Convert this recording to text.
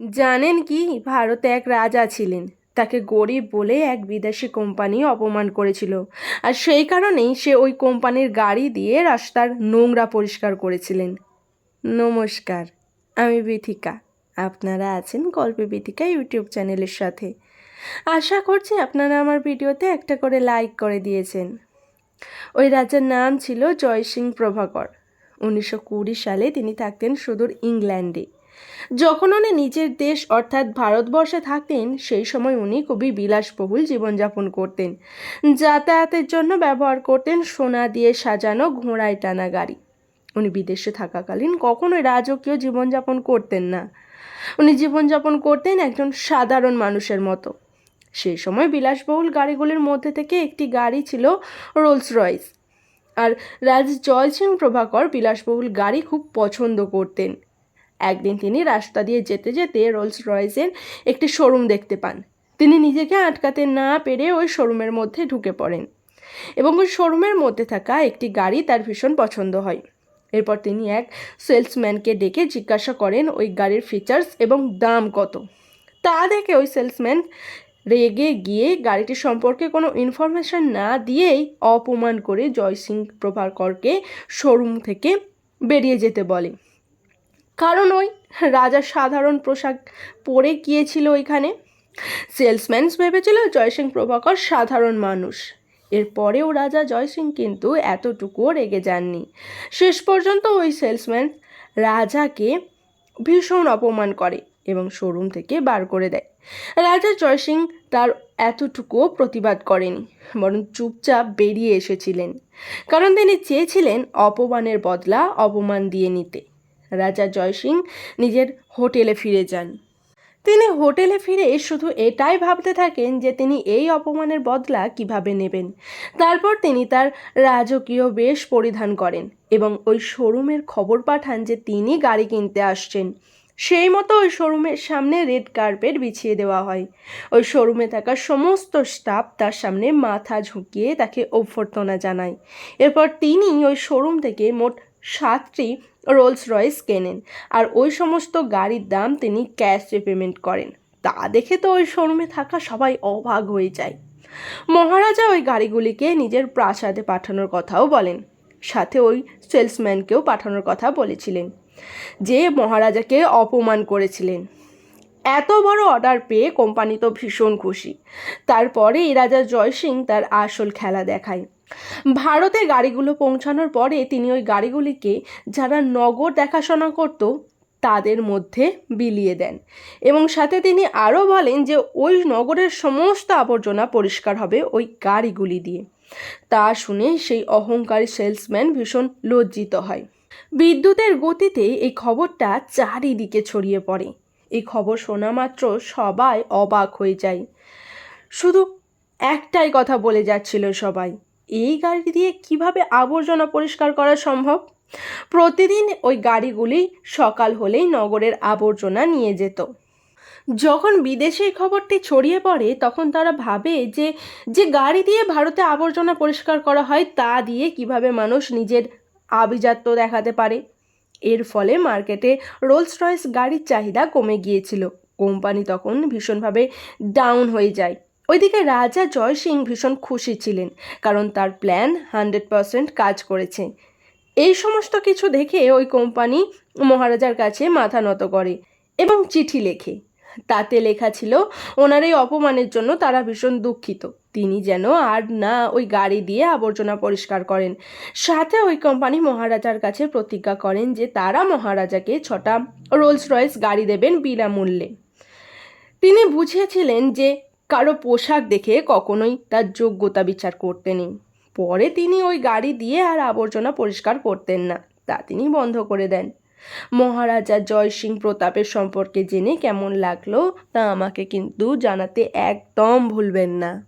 জানেন কি, ভারতে এক রাজা ছিলেন। তাকে গরিব বলে এক বিদেশি কোম্পানি অপমান করেছিল। আর সেই কারণেই সে ওই কোম্পানির গাড়ি দিয়ে রাস্তার নোংরা পরিষ্কার করেছিলেন। নমস্কার, আমি বিথিকা। আপনারা আছেন গল্পে বিথিকা ইউটিউব চ্যানেলের সাথে। আশা করছি আপনারা আমার ভিডিওতে একটা করে লাইক করে দিয়েছেন। ওই রাজার নাম ছিল জয় সিং প্রভাকর। উনিশশো কুড়ি সালে তিনি থাকতেন সুদূর ইংল্যান্ডে। যখন উনি নিজের দেশ অর্থাৎ ভারতবর্ষে থাকতেন, সেই সময় উনি খুবই বিলাসবহুল জীবনযাপন করতেন। যাতায়াতের জন্য ব্যবহার করতেন, সোনা দিয়ে সাজানো ঘোড়ায় টানা গাড়ি। উনি বিদেশে থাকাকালীন কখনোই রাজকীয় জীবনযাপন করতেন না। উনি জীবনযাপন করতেন একজন সাধারণ মানুষের মতো। সেই সময় বিলাসবহুল গাড়িগুলির মধ্যে থেকে একটি গাড়ি ছিল রোলস রয়েস। আর রাজ জয় সিং প্রভাকর বিলাসবহুল গাড়ি খুব পছন্দ করতেন। একদিন তিনি রাস্তা দিয়ে যেতে যেতে রোলস রয়েসের একটি শোরুম দেখতে পান। তিনি নিজেকে আটকাতে না পেরে ওই শোরুমের মধ্যে ঢুকে পড়েন এবং ওই শোরুমের মধ্যে থাকা একটি গাড়ি তার ভীষণ পছন্দ হয়। এরপর তিনি এক সেলসম্যানকে ডেকে জিজ্ঞাসা করেন ওই গাড়ির ফিচার্স এবং দাম কত। তা দেখে ওই সেলসম্যান রেগে গিয়ে গাড়িটি সম্পর্কে কোনো ইনফরমেশন না দিয়েই অপমান করে জয় সিং প্রভাকরকে শোরুম থেকে বেরিয়ে যেতে বলে। কারণ ওই রাজা সাধারণ পোশাক পরে গিয়েছিল ওইখানে। সেলসম্যানস ভেবেছিল জয়সিং প্রভাকর সাধারণ মানুষ। এরপরেও রাজা জয়সিং কিন্তু এতটুকুও রেগে যাননি। শেষ পর্যন্ত ওই সেলসম্যান রাজাকে ভীষণ অপমান করে এবং শোরুম থেকে বার করে দেয়। রাজা জয়সিং তার এতটুকুও প্রতিবাদ করেনি, বরং চুপচাপ বেরিয়ে এসেছিলেন। কারণ তিনি চেয়েছিলেন অপমানের বদলা অপমান দিয়ে নিতে। রাজা জয়সিং নিজের হোটেলে ফিরে যান। তিনি হোটেলে ফিরে শুধু এটাই ভাবতে থাকেন যে তিনি এই অপমানের বদলা কীভাবে নেবেন। তারপর তিনি তার রাজকীয় বেশ পরিধান করেন এবং ওই শোরুমের খবর পাঠান যে তিনি গাড়ি কিনতে আসছেন। সেই মতো ওই শোরুমের সামনে রেড কার্পেট বিছিয়ে দেওয়া হয়। ওই শোরুমে থাকা সমস্ত স্টাফ তার সামনে মাথা ঝুঁকিয়ে তাকে অভ্যর্থনা জানায়। এরপর তিনি ওই শোরুম থেকে মোট সাতটি রোলস রয়েস কেনেন। আর ওই সমস্ত গাড়ির দাম তিনি ক্যাশে পেমেন্ট করেন। তা দেখে তো ওই শোরুমে থাকা সবাই অবাক হয়ে যায়। মহারাজা ওই গাড়িগুলিকে নিজের প্রাসাদে পাঠানোর কথাও বলেন। সাথে ওই সেলসম্যানকেও পাঠানোর কথা বলেছিলেন। যে মহারাজাকে অপমান করেছিলেন। এত বড় অর্ডার পেয়ে কোম্পানি তো ভীষণ খুশি। তারপরে রাজা জয় সিং তার আসল খেলা দেখায়। ভারতে গাড়িগুলো পৌঁছানোর পরে তিনি ওই গাড়িগুলিকে যারা নগর দেখাশোনা করত তাদের মধ্যে বিলিয়ে দেন। এবং সাথে তিনি আরও বলেন যে ওই নগরের সমস্ত আবর্জনা পরিষ্কার হবে ওই গাড়িগুলি দিয়ে। তা শুনে সেই অহংকারী সেলসম্যান ভীষণ লজ্জিত হয়। বিদ্যুতের গতিতে এই খবরটা চারিদিকে ছড়িয়ে পড়ে। এই খবর শোনা মাত্র সবাই অবাক হয়ে যায়। শুধু একটাই কথা বলে যাচ্ছিল সবাই এই গাড়ি দিয়ে কীভাবে আবর্জনা পরিষ্কার করা সম্ভব? প্রতিদিন ওই গাড়িগুলি সকাল হলেই নগরের আবর্জনা নিয়ে যেত। যখন বিদেশে এই খবরটি ছড়িয়ে পড়ে, তখন তারা ভাবে যে যে গাড়ি দিয়ে ভারতে আবর্জনা পরিষ্কার করা হয়, তা দিয়ে কীভাবে মানুষ নিজের আভিজাত্য দেখাতে পারে। এর ফলে মার্কেটে রোলস রয়েস গাড়ির চাহিদা কমে গিয়েছিল। কোম্পানি তখন ভীষণভাবে ডাউন হয়ে যায়। ওইদিকে রাজা জয় সিং ভীষণ খুশি ছিলেন, কারণ তার প্ল্যান হান্ড্রেড পারসেন্ট কাজ করেছে। এই সমস্ত কিছু দেখে ওই কোম্পানি মহারাজার কাছে মাথা নত করে এবং চিঠি লেখে। তাতে লেখা ছিল, ওনার এই অপমানের জন্য তারা ভীষণ দুঃখিত। তিনি যেন আর না ওই গাড়ি দিয়ে আবর্জনা পরিষ্কার করেন। সাথে ওই কোম্পানি মহারাজার কাছে প্রতিজ্ঞা করেন যে তারা মহারাজাকে ছটা রোলস রয়েস গাড়ি দেবেন বিনামূল্যে। তিনি বুঝিয়েছিলেন যে কারও পোশাক দেখে কখনোই তার যোগ্যতা বিচার করতেনি পরে তিনি ওই গাড়ি দিয়ে আর আবর্জনা পরিষ্কার করতেন না, তা তিনি বন্ধ করে দেন। মহারাজা জয় সিং প্রতাপের সম্পর্কে জেনে কেমন লাগল তা আমাকে কিন্তু জানাতে একদম ভুলবেন না।